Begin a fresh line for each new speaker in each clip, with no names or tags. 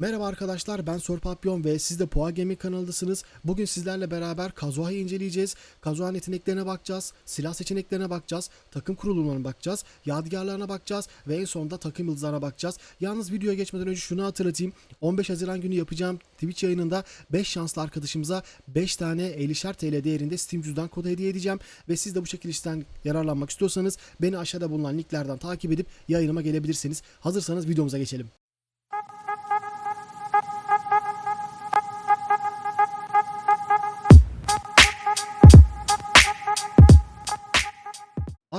Merhaba arkadaşlar ben Sor Papyon ve siz de Poğa Gaming kanalındasınız. Bugün sizlerle beraber Kazuha'yı inceleyeceğiz. Kazuha'nın yeteneklerine bakacağız, silah seçeneklerine bakacağız, takım kurulumlarına bakacağız, yadigarlarına bakacağız ve en sonunda takım yıldızlarına bakacağız. Yalnız videoya geçmeden önce şunu hatırlatayım. 15 Haziran günü yapacağım Twitch yayınında 5 şanslı arkadaşımıza 5 tane 50'şer TL değerinde Steam cüzdan kodu hediye edeceğim. Ve siz de bu çekilişten yararlanmak istiyorsanız beni aşağıda bulunan linklerden takip edip yayınıma gelebilirsiniz. Hazırsanız videomuza geçelim.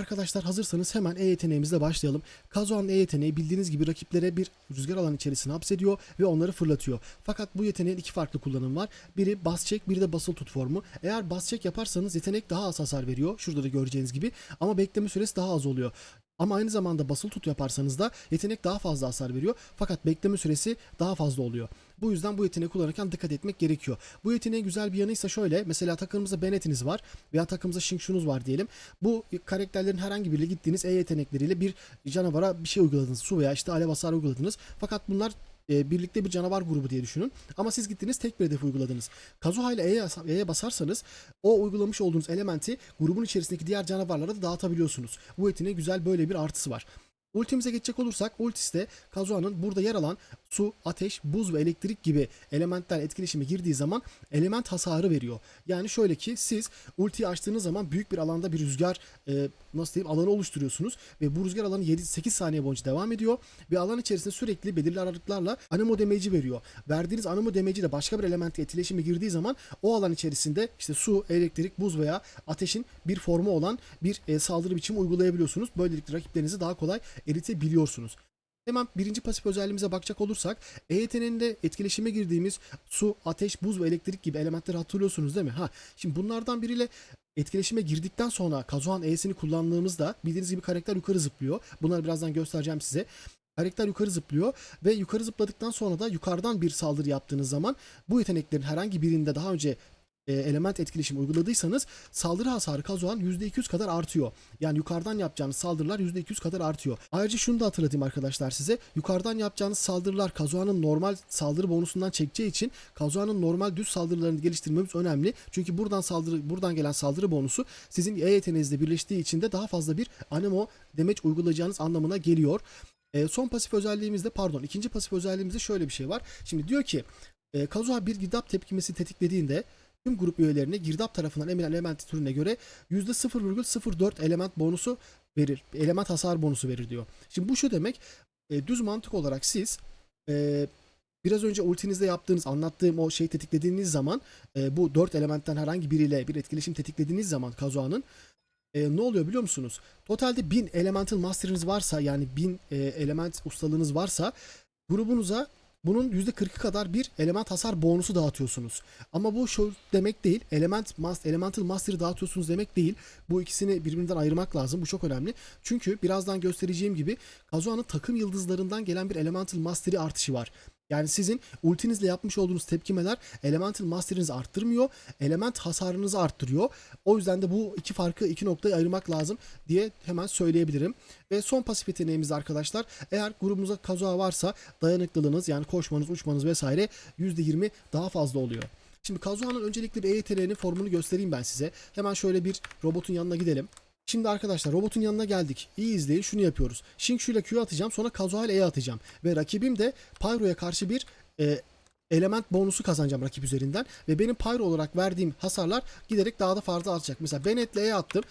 Arkadaşlar hazırsanız hemen E yeteneğimizle başlayalım. Kazuha'nın E yeteneği bildiğiniz gibi rakiplere bir rüzgar alanı içerisine hapsediyor ve onları fırlatıyor. Fakat bu yeteneğin iki farklı kullanım var. Biri bas çek, biri de basılı tut formu. Eğer bas çek yaparsanız yetenek daha az hasar veriyor. Şurada da göreceğiniz gibi. Ama bekleme süresi daha az oluyor. Ama aynı zamanda basılı tut yaparsanız da yetenek daha fazla hasar veriyor. Fakat bekleme süresi daha fazla oluyor. Bu yüzden bu yeteneği kullanırken dikkat etmek gerekiyor. Bu yeteneğin güzel bir yanıysa şöyle. Mesela takımımızda Bennett'iniz var veya takımımızda Shinkshun'uz var diyelim. Bu karakterlerin herhangi biriyle gittiğiniz E yetenekleriyle bir canavara bir şey uyguladınız. Su veya işte alev hasar uyguladınız. Fakat bunlar e, birlikte bir canavar grubu diye düşünün. Ama siz gittiniz tek bir hedef uyguladınız. Kazuha ile E'ye, E'ye basarsanız o uygulamış olduğunuz elementi grubun içerisindeki diğer canavarlara da dağıtabiliyorsunuz. Bu yeteneğin güzel böyle bir artısı var. Ultimize geçecek olursak ultiste Kazuha'nın burada yer alan su, ateş, buz ve elektrik gibi elementler etkileşime girdiği zaman element hasarı veriyor. Yani şöyle ki siz ultiyi açtığınız zaman büyük bir alanda bir rüzgar e, nasıl diyeyim alanı oluşturuyorsunuz ve bu rüzgar alanı 7-8 saniye boyunca devam ediyor ve alan içerisinde sürekli belirli aralıklarla animo damage'i veriyor. Verdiğiniz animo damage'i de başka bir elementle etkileşime girdiği zaman o alan içerisinde işte su, elektrik, buz veya ateşin bir formu olan bir e, saldırı biçimi uygulayabiliyorsunuz. Böylelikle rakiplerinizi daha kolay eritebiliyorsunuz. Hemen birinci pasif özelliğimize bakacak olursak E yeteneğinde etkileşime girdiğimiz su, ateş, buz ve elektrik gibi elementleri hatırlıyorsunuz değil mi? Ha, şimdi bunlardan biriyle etkileşime girdikten sonra Kazuhan E'sini kullandığımızda bildiğiniz gibi karakter yukarı zıplıyor. Bunları birazdan göstereceğim size. Karakter yukarı zıplıyor ve yukarı zıpladıktan sonra da yukarıdan bir saldırı yaptığınız zaman bu yeteneklerin herhangi birinde daha önce e, element etkileşimi uyguladıysanız saldırı hasarı Kazuhan %200 kadar artıyor. Yani yukarıdan yapacağınız saldırılar %200 kadar artıyor. Ayrıca şunu da hatırlatayım arkadaşlar size. Yukarıdan yapacağınız saldırılar Kazuhan'ın normal saldırı bonusundan çekeceği için Kazuhan'ın normal düz saldırılarını geliştirmemiz önemli. Çünkü buradan saldırı buradan gelen saldırı bonusu sizin E yeteneğinizle birleştiği için de daha fazla bir anemo demeç uygulayacağınız anlamına geliyor. E, son pasif özelliğimizde pardon ikinci pasif özelliğimizde şöyle bir şey var. Şimdi diyor ki e, Kazuha bir girdap tepkimesi tetiklediğinde tüm grup üyelerine girdap tarafından emilen element türüne göre %0,04 element bonusu verir. Element hasar bonusu verir diyor. Şimdi bu şu demek e, düz mantık olarak siz e, biraz önce ultinizde yaptığınız anlattığım o şeyi tetiklediğiniz zaman e, bu 4 elementten herhangi biriyle bir etkileşim tetiklediğiniz zaman Kazuha'nın e, ne oluyor biliyor musunuz? Totalde 1000 elemental master'ınız varsa yani 1000 e, element ustalığınız varsa grubunuza bunun %40'ı kadar bir element hasar bonusu dağıtıyorsunuz. Ama bu şu demek değil. Element master, elemental master'ı dağıtıyorsunuz demek değil. Bu ikisini birbirinden ayırmak lazım. Bu çok önemli. Çünkü birazdan göstereceğim gibi Kazuha'nın takım yıldızlarından gelen bir elemental master'i artışı var. Yani sizin ultinizle yapmış olduğunuz tepkimeler elemental master'ınızı arttırmıyor. Element hasarınızı arttırıyor. O yüzden de bu iki farkı iki noktayı ayırmak lazım diye hemen söyleyebilirim. Ve son pasif yeteneğimiz arkadaşlar. Eğer grubumuzda kazuha varsa dayanıklılığınız yani koşmanız, uçmanız vesaire %20 daha fazla oluyor. Şimdi Kazuha'nın öncelikle bir E formunu göstereyim ben size. Hemen şöyle bir robotun yanına gidelim. Şimdi arkadaşlar robotun yanına geldik. İyi izleyin şunu yapıyoruz. Shinshu ile Q atacağım sonra Kazuha ile E atacağım. Ve rakibim de Pyro'ya karşı bir e, element bonusu kazanacağım rakip üzerinden. Ve benim Pyro olarak verdiğim hasarlar giderek daha da fazla artacak. Mesela Bennett ile E attım.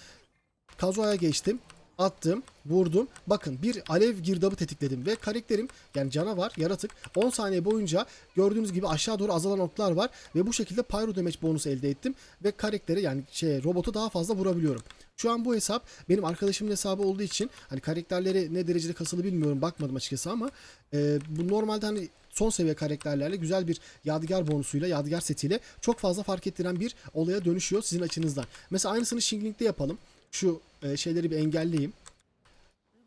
Kazuha'ya geçtim. Attım, vurdum. Bakın bir alev girdabı tetikledim ve karakterim yani canavar, yaratık 10 saniye boyunca gördüğünüz gibi aşağı doğru azalan oklar var ve bu şekilde pyro damage bonusu elde ettim ve karaktere yani şey robotu daha fazla vurabiliyorum. Şu an bu hesap benim arkadaşımın hesabı olduğu için hani karakterleri ne derecede kasılı bilmiyorum bakmadım açıkçası ama e, bu normalde hani son seviye karakterlerle güzel bir yadigar bonusuyla, yadigar setiyle çok fazla fark ettiren bir olaya dönüşüyor sizin açınızdan. Mesela aynısını Shingling'de yapalım. Şu e, şeyleri bir engelleyeyim.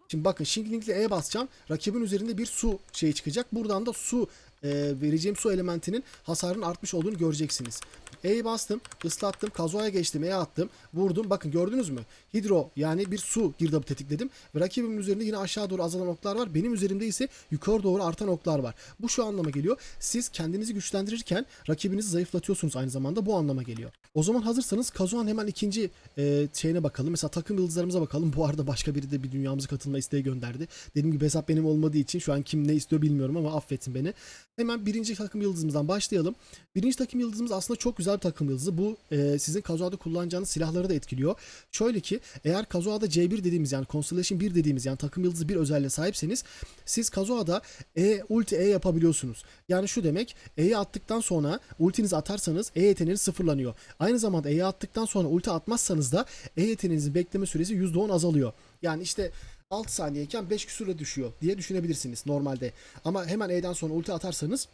Şimdi bakın Shingling'le E basacağım. Rakibin üzerinde bir su şeyi çıkacak. Buradan da su vereceğim su elementinin hasarının artmış olduğunu göreceksiniz. E'yi bastım, ıslattım, kazuaya geçtim, E attım, vurdum. Bakın gördünüz mü? Hidro yani bir su girdabı tetikledim. Ve rakibimin üzerinde yine aşağı doğru azalan oklar var. Benim üzerimde ise yukarı doğru artan oklar var. Bu şu anlama geliyor. Siz kendinizi güçlendirirken rakibinizi zayıflatıyorsunuz aynı zamanda. Bu anlama geliyor. O zaman hazırsanız Kazuhan hemen ikinci e, şeyine bakalım. Mesela takım yıldızlarımıza bakalım. Bu arada başka biri de bir dünyamıza katılma isteği gönderdi. Dediğim gibi hesap benim olmadığı için şu an kim ne istiyor bilmiyorum ama affetsin beni. Hemen birinci takım yıldızımızdan başlayalım. Birinci takım yıldızımız aslında çok güzel bir takım yıldızı. Bu e, sizin Kazuha'da kullanacağınız silahları da etkiliyor. Şöyle ki eğer Kazuha'da C1 dediğimiz yani Constellation 1 dediğimiz yani takım yıldızı bir özelliğe sahipseniz siz Kazuha'da E ulti E yapabiliyorsunuz. Yani şu demek E'yi attıktan sonra ultinizi atarsanız E yeteneğiniz sıfırlanıyor. Aynı zamanda E'yi attıktan sonra ulti atmazsanız da E yeteneğinizin bekleme süresi %10 azalıyor. Yani işte 6 saniyeyken 5 küsüre düşüyor diye düşünebilirsiniz normalde. Ama hemen E'den sonra ulti atarsanız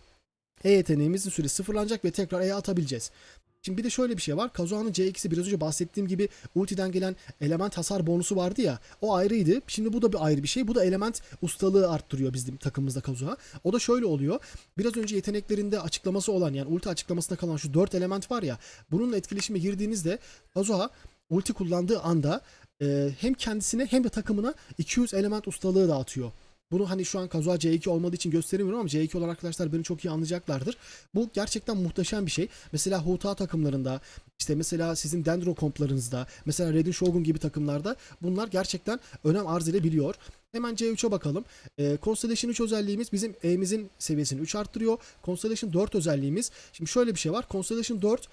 E yeteneğimizin süresi sıfırlanacak ve tekrar E'ye atabileceğiz. Şimdi bir de şöyle bir şey var. Kazuha'nın C2'si biraz önce bahsettiğim gibi ultiden gelen element hasar bonusu vardı ya. O ayrıydı. Şimdi bu da bir ayrı bir şey. Bu da element ustalığı arttırıyor bizim takımımızda Kazuha. O da şöyle oluyor. Biraz önce yeteneklerinde açıklaması olan yani ulti açıklamasında kalan şu 4 element var ya. Bununla etkileşime girdiğinizde Kazuha ulti kullandığı anda e, hem kendisine hem de takımına 200 element ustalığı dağıtıyor. Bunu hani şu an Kazuha C2 olmadığı için gösteremiyorum ama C2 olan arkadaşlar beni çok iyi anlayacaklardır. Bu gerçekten muhteşem bir şey. Mesela Huta takımlarında, işte mesela sizin Dendro komplarınızda, mesela Redin Shogun gibi takımlarda bunlar gerçekten önem arz edebiliyor. Hemen C3'e bakalım. Ee, Constellation 3 özelliğimiz bizim E'mizin seviyesini 3 arttırıyor. Constellation 4 özelliğimiz. Şimdi şöyle bir şey var. Constellation 4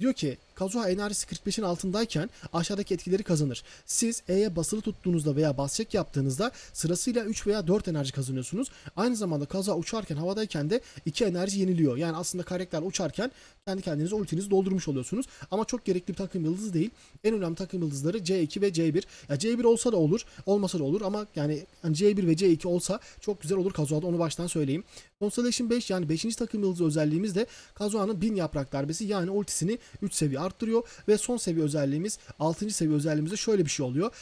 Diyor ki Kazuha enerjisi 45'in altındayken aşağıdaki etkileri kazanır. Siz E'ye basılı tuttuğunuzda veya bas yaptığınızda sırasıyla 3 veya 4 enerji kazanıyorsunuz. Aynı zamanda Kazuha uçarken havadayken de 2 enerji yeniliyor. Yani aslında karakter uçarken kendi kendinize ultinizi doldurmuş oluyorsunuz. Ama çok gerekli bir takım yıldızı değil. En önemli takım yıldızları C2 ve C1. Ya C1 olsa da olur, olmasa da olur ama yani hani C1 ve C2 olsa çok güzel olur Kazuha'da onu baştan söyleyeyim. Constellation 5 yani 5. takım yıldızı özelliğimiz de Kazuha'nın 1000 yaprak darbesi yani ultisini 3 seviye arttırıyor ve son seviye özelliğimiz 6. seviye özelliğimizde şöyle bir şey oluyor.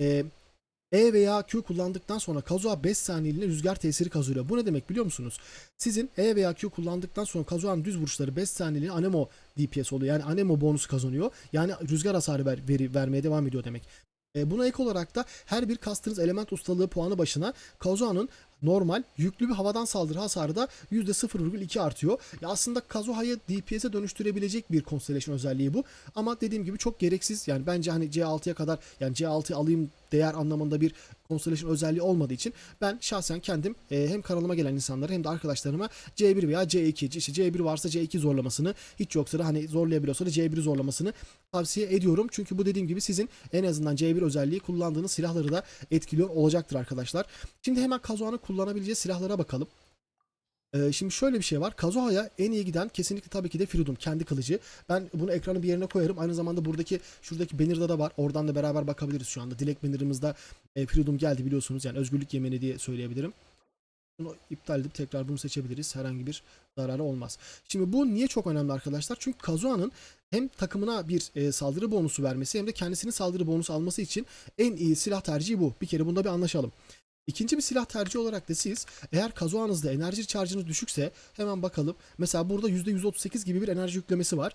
Ee, E veya Q kullandıktan sonra Kazuha 5 saniyeliğine rüzgar tesiri kazanıyor. Bu ne demek biliyor musunuz? Sizin E veya Q kullandıktan sonra Kazuha'nın düz vuruşları 5 saniyeliğine Anemo DPS oluyor. Yani Anemo bonusu kazanıyor. Yani rüzgar hasarı ver, veri, vermeye devam ediyor demek. E, buna ek olarak da her bir kastığınız element ustalığı puanı başına Kazuha'nın normal yüklü bir havadan saldırı hasarı da %0,2 artıyor. Ya aslında Kazuha'yı DPS'e dönüştürebilecek bir Constellation özelliği bu. Ama dediğim gibi çok gereksiz. Yani bence hani C6'ya kadar yani C6'yı alayım değer anlamında bir Constellation özelliği olmadığı için ben şahsen kendim e, hem kanalıma gelen insanlara hem de arkadaşlarıma C1 veya C2 işte C1 varsa C2 zorlamasını hiç yoksa da hani zorlayabiliyorsa da C1 zorlamasını tavsiye ediyorum. Çünkü bu dediğim gibi sizin en azından C1 özelliği kullandığınız silahları da etkiliyor olacaktır arkadaşlar. Şimdi hemen Kazuha'nın kullanabileceği silahlara bakalım. Ee, şimdi şöyle bir şey var. Kazuha'ya en iyi giden kesinlikle tabii ki de Firidun kendi kılıcı. Ben bunu ekranı bir yerine koyarım. Aynı zamanda buradaki şuradaki banner'da da var. Oradan da beraber bakabiliriz şu anda. Dilek banner'ımızda e, geldi biliyorsunuz. Yani özgürlük yemeni diye söyleyebilirim. Bunu iptal edip tekrar bunu seçebiliriz. Herhangi bir zararı olmaz. Şimdi bu niye çok önemli arkadaşlar? Çünkü Kazuha'nın hem takımına bir e, saldırı bonusu vermesi hem de kendisinin saldırı bonusu alması için en iyi silah tercihi bu. Bir kere bunda bir anlaşalım. İkinci bir silah tercihi olarak da siz eğer kazuağınızda enerji charge'ınız düşükse hemen bakalım. Mesela burada %138 gibi bir enerji yüklemesi var.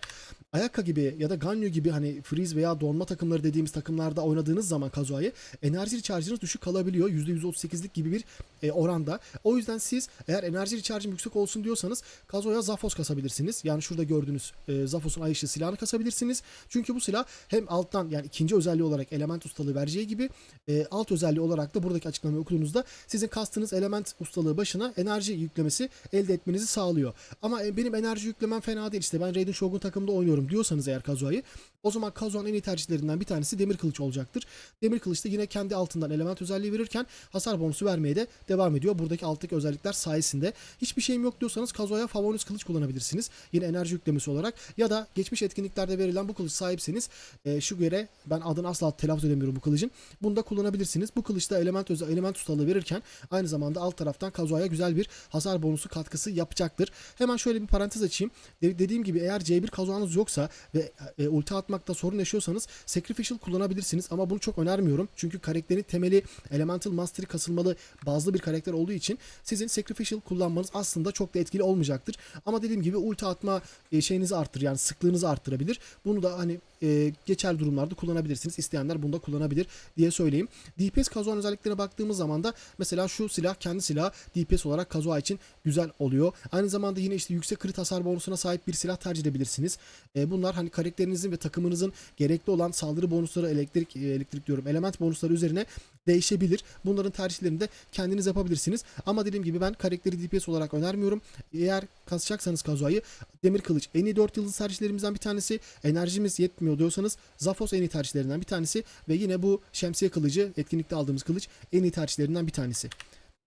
Ayaka gibi ya da Ganyu gibi hani freeze veya donma takımları dediğimiz takımlarda oynadığınız zaman kazuayı enerji charge'ınız düşük kalabiliyor. %138'lik gibi bir e, oranda. O yüzden siz eğer enerji charge'ım yüksek olsun diyorsanız kazoya Zafos kasabilirsiniz. Yani şurada gördüğünüz e, Zafos'un ay silahını kasabilirsiniz. Çünkü bu silah hem alttan yani ikinci özelliği olarak element ustalığı vereceği gibi e, alt özelliği olarak da buradaki açıklamayı okuduğunuzda sizin kastığınız element ustalığı başına enerji yüklemesi elde etmenizi sağlıyor. Ama e, benim enerji yüklemem fena değil işte ben Raiden Shogun takımda oynuyorum diyorsanız eğer Kazuha'yı o zaman Kazuha'nın en iyi tercihlerinden bir tanesi demir kılıç olacaktır. Demir kılıç da yine kendi altından element özelliği verirken hasar bonusu vermeye de devam ediyor. Buradaki alttaki özellikler sayesinde. Hiçbir şeyim yok diyorsanız Kazuha'ya Favonius kılıç kullanabilirsiniz. Yine enerji yüklemesi olarak ya da geçmiş etkinliklerde verilen bu kılıç sahipseniz e, şu göre ben adını asla telaffuz edemiyorum bu kılıcın. Bunu da kullanabilirsiniz. Bu kılıçta element özel element ustalığı verirken aynı zamanda alt taraftan Kazuha'ya güzel bir hasar bonusu katkısı yapacaktır. Hemen şöyle bir parantez açayım. De- dediğim gibi eğer C1 Kazuha'nız yoksa ve e, ulti atma yapmakta sorun yaşıyorsanız Sacrificial kullanabilirsiniz ama bunu çok önermiyorum. Çünkü karakterin temeli Elemental Mastery kasılmalı bazlı bir karakter olduğu için sizin Sacrificial kullanmanız aslında çok da etkili olmayacaktır. Ama dediğim gibi ulti atma e, şeyinizi arttırır yani sıklığınızı arttırabilir. Bunu da hani e, geçer durumlarda kullanabilirsiniz. İsteyenler bunu da kullanabilir diye söyleyeyim. DPS Kazuhan özelliklerine baktığımız zaman da mesela şu silah kendi silahı DPS olarak Kazuha için güzel oluyor. Aynı zamanda yine işte yüksek crit hasar bonusuna sahip bir silah tercih edebilirsiniz. E, bunlar hani karakterinizin ve takımınızın gerekli olan saldırı bonusları, elektrik e, elektrik diyorum, element bonusları üzerine değişebilir. Bunların tercihlerini de kendiniz yapabilirsiniz. Ama dediğim gibi ben karakteri DPS olarak önermiyorum. Eğer kasacaksanız Kazuha'yı Demir Kılıç en iyi 4 yıldız tercihlerimizden bir tanesi. Enerjimiz yetmiyor diyorsanız Zafos en iyi tercihlerinden bir tanesi. Ve yine bu şemsiye kılıcı etkinlikte aldığımız kılıç en iyi tercihlerinden bir tanesi.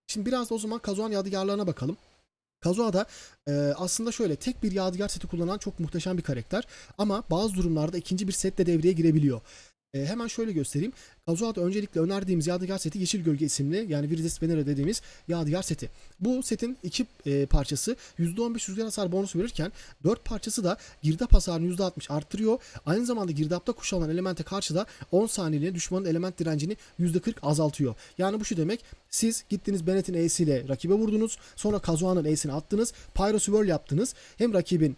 Şimdi biraz da o zaman Kazuhan yadigarlarına bakalım. Kazuha'da e, aslında şöyle tek bir yadigar seti kullanan çok muhteşem bir karakter. Ama bazı durumlarda ikinci bir set de devreye girebiliyor. E, hemen şöyle göstereyim. Kazuha'da öncelikle önerdiğimiz Yadigar seti Yeşil Gölge isimli yani Viridis Venera dediğimiz Yadigar seti. Bu setin iki e, parçası %15 rüzgar hasar bonusu verirken 4 parçası da girdap hasarını %60 arttırıyor. Aynı zamanda girdapta kuşanan elemente karşı da 10 saniyeliğine düşmanın element direncini %40 azaltıyor. Yani bu şu demek siz gittiniz Bennett'in E'siyle rakibe vurdunuz. Sonra Kazuha'nın E'sini attınız. Pyro Swirl yaptınız. Hem rakibin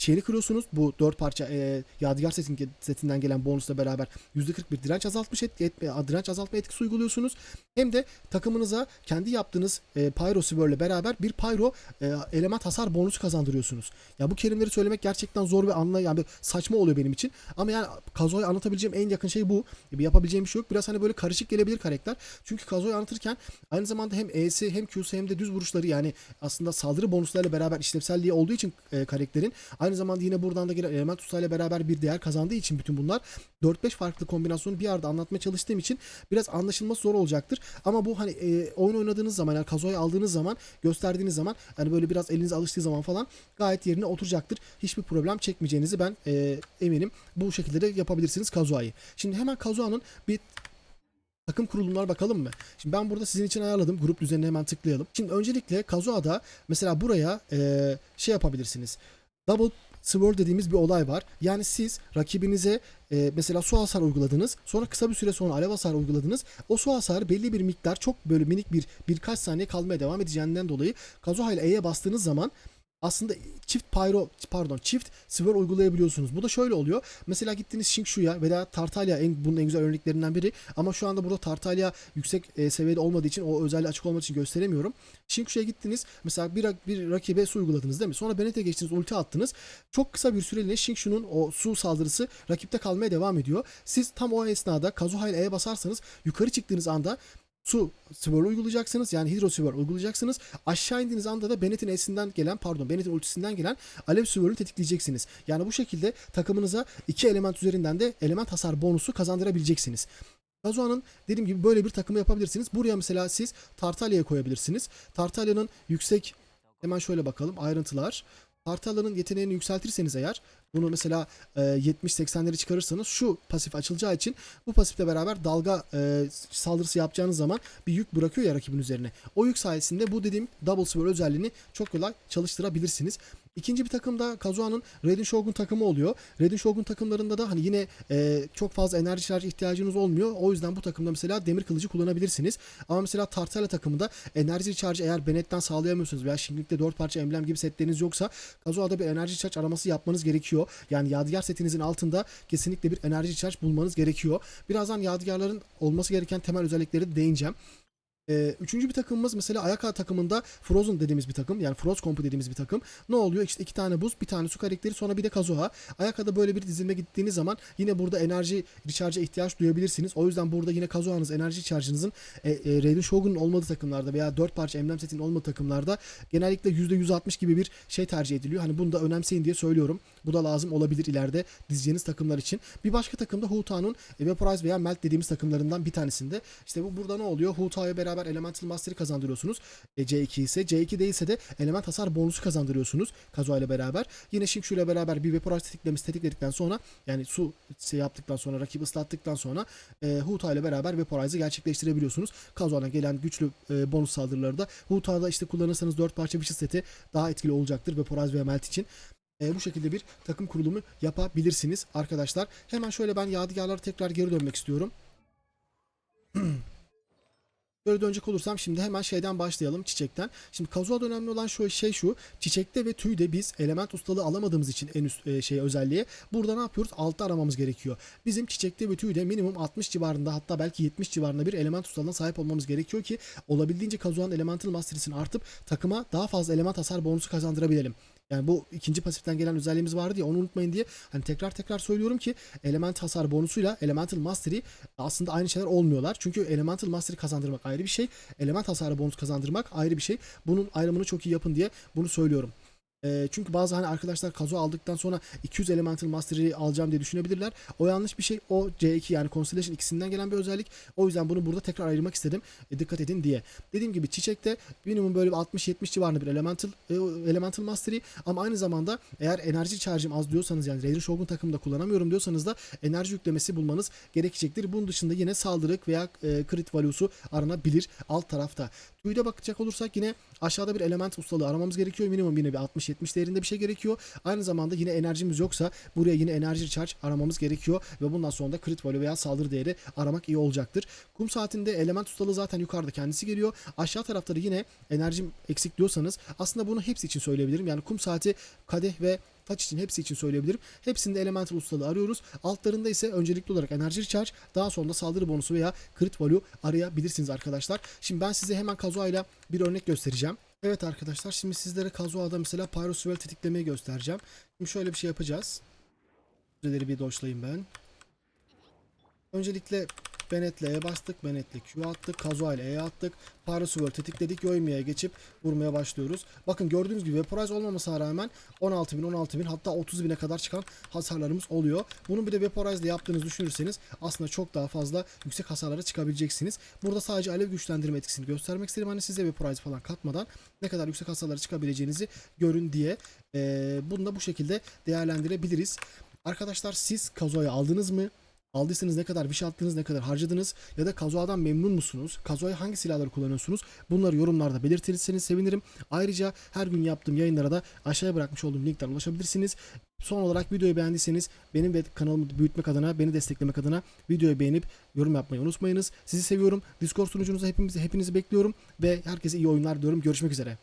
şeyini kırıyorsunuz. Bu dört parça e, Yadigar setin, setinden gelen bonusla beraber %40 bir direnç azaltmış et, et, direnç azaltma etkisi uyguluyorsunuz. Hem de takımınıza kendi yaptığınız e, Pyro Swirl beraber bir Pyro e, element hasar bonusu kazandırıyorsunuz. Ya bu kelimleri söylemek gerçekten zor ve anla yani saçma oluyor benim için. Ama yani Kazuha'yı anlatabileceğim en yakın şey bu. Bir yapabileceğim bir şey yok. Biraz hani böyle karışık gelebilir karakter. Çünkü Kazuha'yı anlatırken aynı zamanda hem E'si hem Q'su hem de düz vuruşları yani aslında saldırı bonuslarıyla beraber işlevselliği olduğu için e, karakterin aynı zamanda yine buradan da gelen element tutayla beraber bir değer kazandığı için bütün bunlar 4-5 farklı kombinasyonu bir arada anlatmaya çalıştığım için biraz anlaşılması zor olacaktır. Ama bu hani e, oyun oynadığınız zaman yani Kazuha'yı aldığınız zaman gösterdiğiniz zaman hani böyle biraz eliniz alıştığı zaman falan gayet yerine oturacaktır. Hiçbir problem çekmeyeceğinizi ben e, eminim. Bu şekilde de yapabilirsiniz Kazuha'yı. Şimdi hemen Kazuha'nın bir takım kurulumlar bakalım mı? Şimdi ben burada sizin için ayarladım. Grup düzenine hemen tıklayalım. Şimdi öncelikle Kazuha'da mesela buraya e, şey yapabilirsiniz. Double sword dediğimiz bir olay var. Yani siz rakibinize e, mesela su hasar uyguladınız. Sonra kısa bir süre sonra alev hasar uyguladınız. O su hasarı belli bir miktar çok böyle minik bir birkaç saniye kalmaya devam edeceğinden dolayı Kazuha ile E'ye bastığınız zaman aslında çift pyro pardon çift swirl uygulayabiliyorsunuz. Bu da şöyle oluyor. Mesela gittiniz Shingshu'ya veya Tartaglia en bunun en güzel örneklerinden biri ama şu anda burada Tartaglia yüksek e, seviyede olmadığı için o özelliği açık olmadığı için gösteremiyorum. Shingshu'ya gittiniz. Mesela bir, bir rakibe su uyguladınız değil mi? Sonra Bennett'e geçtiniz, ulti attınız. Çok kısa bir süreliğine Shingshu'nun o su saldırısı rakipte kalmaya devam ediyor. Siz tam o esnada Kazuha ile E'ye basarsanız yukarı çıktığınız anda su swirl uygulayacaksınız. Yani hidro swirl uygulayacaksınız. Aşağı indiğiniz anda da Bennett'in S'inden gelen pardon Bennett'in ultisinden gelen alev swirl'ü tetikleyeceksiniz. Yani bu şekilde takımınıza iki element üzerinden de element hasar bonusu kazandırabileceksiniz. Kazuha'nın dediğim gibi böyle bir takımı yapabilirsiniz. Buraya mesela siz Tartalya'ya koyabilirsiniz. Tartalya'nın yüksek hemen şöyle bakalım ayrıntılar. Tartalya'nın yeteneğini yükseltirseniz eğer bunu mesela e, 70-80'leri çıkarırsanız şu pasif açılacağı için bu pasifle beraber dalga e, saldırısı yapacağınız zaman bir yük bırakıyor ya rakibin üzerine. O yük sayesinde bu dediğim double swirl özelliğini çok kolay çalıştırabilirsiniz. İkinci bir takım da Kazuha'nın Raiden Shogun takımı oluyor. Raiden Shogun takımlarında da hani yine e, çok fazla enerji şarj ihtiyacınız olmuyor. O yüzden bu takımda mesela demir kılıcı kullanabilirsiniz. Ama mesela Tartala takımında enerji şarjı eğer Bennett'ten sağlayamıyorsunuz veya şimdilikte 4 parça emblem gibi setleriniz yoksa Kazuha'da bir enerji şarj araması yapmanız gerekiyor. Yani Yadigar setinizin altında kesinlikle bir enerji şarj bulmanız gerekiyor. Birazdan Yadigarların olması gereken temel özellikleri de değineceğim. Ee, üçüncü bir takımımız mesela Ayaka takımında Frozen dediğimiz bir takım. Yani Frost Compu dediğimiz bir takım. Ne oluyor? İşte iki tane buz, bir tane su karakteri sonra bir de Kazuha. Ayaka'da böyle bir dizilme gittiğiniz zaman yine burada enerji recharge'a ihtiyaç duyabilirsiniz. O yüzden burada yine Kazuha'nız enerji charge'ınızın e, e, Raiden Shogun'un olmadığı takımlarda veya 4 parça emblem setinin olmadığı takımlarda genellikle %160 gibi bir şey tercih ediliyor. Hani bunu da önemseyin diye söylüyorum. Bu da lazım olabilir ileride dizeceğiniz takımlar için. Bir başka takımda Huta'nın Vaporize veya Melt dediğimiz takımlarından bir tanesinde. İşte bu burada ne oluyor? Huta'ya beraber Elemental Mastery kazandırıyorsunuz. E, C2 ise C2 değilse de element hasar bonusu kazandırıyorsunuz Kazuha ile beraber. Yine Shinshu ile beraber bir Vaporize tetiklemesi tetikledikten sonra yani su şey yaptıktan sonra rakibi ıslattıktan sonra e, Huta ile beraber Vaporize'ı gerçekleştirebiliyorsunuz. Kazuha'dan gelen güçlü e, bonus saldırıları da Huta'da işte kullanırsanız 4 parça Vicious seti daha etkili olacaktır Vaporize ve Melt için. e, bu şekilde bir takım kurulumu yapabilirsiniz arkadaşlar. Hemen şöyle ben yadigarlara tekrar geri dönmek istiyorum. Böyle dönecek olursam şimdi hemen şeyden başlayalım çiçekten. Şimdi kazuada önemli olan şu şey şu. Çiçekte ve tüyde biz element ustalığı alamadığımız için en üst e, şey özelliğe burada ne yapıyoruz? Altta aramamız gerekiyor. Bizim çiçekte ve tüyde minimum 60 civarında hatta belki 70 civarında bir element ustalığına sahip olmamız gerekiyor ki olabildiğince kazuanın elemental mastery'sini artıp takıma daha fazla element hasar bonusu kazandırabilelim. Yani bu ikinci pasiften gelen özelliğimiz vardı ya onu unutmayın diye hani tekrar tekrar söylüyorum ki element hasar bonusuyla elemental mastery aslında aynı şeyler olmuyorlar. Çünkü elemental mastery kazandırmak ayrı bir şey. Element hasarı bonus kazandırmak ayrı bir şey. Bunun ayrımını çok iyi yapın diye bunu söylüyorum. Ee, çünkü bazı hani arkadaşlar kazo aldıktan sonra 200 Elemental Mastery alacağım diye düşünebilirler. O yanlış bir şey. O C2 yani Constellation ikisinden gelen bir özellik. O yüzden bunu burada tekrar ayırmak istedim. E, dikkat edin diye. Dediğim gibi çiçekte minimum böyle bir 60-70 civarında bir Elemental e, Elemental Mastery ama aynı zamanda eğer enerji charge'ım az diyorsanız yani Raider Shogun takımında kullanamıyorum diyorsanız da enerji yüklemesi bulmanız gerekecektir. Bunun dışında yine saldırı veya e, crit value'su aranabilir alt tarafta. Tüyde bakacak olursak yine aşağıda bir element ustalığı aramamız gerekiyor. Minimum yine bir 60-70 değerinde bir şey gerekiyor. Aynı zamanda yine enerjimiz yoksa buraya yine enerji charge aramamız gerekiyor. Ve bundan sonra da crit value veya saldırı değeri aramak iyi olacaktır. Kum saatinde element ustalığı zaten yukarıda kendisi geliyor. Aşağı tarafları yine enerjim eksik diyorsanız aslında bunu hepsi için söyleyebilirim. Yani kum saati, kadeh ve taç için hepsi için söyleyebilirim. Hepsinde elemental ustalığı arıyoruz. Altlarında ise öncelikli olarak enerji charge, daha sonra saldırı bonusu veya crit value arayabilirsiniz arkadaşlar. Şimdi ben size hemen Kazuha ile bir örnek göstereceğim. Evet arkadaşlar şimdi sizlere Kazuha'da mesela Pyroswell tetiklemeyi göstereceğim. Şimdi şöyle bir şey yapacağız. Süreleri bir doşlayayım ben. Öncelikle Bennett'le E bastık. Bennett'le Q attık. Kazuha ile E attık. Pyroswell tetikledik. Yoimi'ye geçip vurmaya başlıyoruz. Bakın gördüğünüz gibi Vaporize olmamasına rağmen 16.000, 16.000 hatta 30.000'e kadar çıkan hasarlarımız oluyor. Bunu bir de Vaporize yaptığınızı düşünürseniz aslında çok daha fazla yüksek hasarlara çıkabileceksiniz. Burada sadece alev güçlendirme etkisini göstermek istedim. Hani size Vaporize falan katmadan ne kadar yüksek hasarlara çıkabileceğinizi görün diye. Ee, bunu da bu şekilde değerlendirebiliriz. Arkadaşlar siz Kazuha'yı aldınız mı? Aldıysanız ne kadar wish attınız, ne kadar harcadınız ya da Kazuha'dan memnun musunuz? Kazuha'ya hangi silahları kullanıyorsunuz? Bunları yorumlarda belirtirseniz sevinirim. Ayrıca her gün yaptığım yayınlara da aşağıya bırakmış olduğum linkten ulaşabilirsiniz. Son olarak videoyu beğendiyseniz benim ve kanalımı büyütmek adına, beni desteklemek adına videoyu beğenip yorum yapmayı unutmayınız. Sizi seviyorum. Discord sunucunuza hepimizi hepinizi bekliyorum ve herkese iyi oyunlar diyorum. Görüşmek üzere.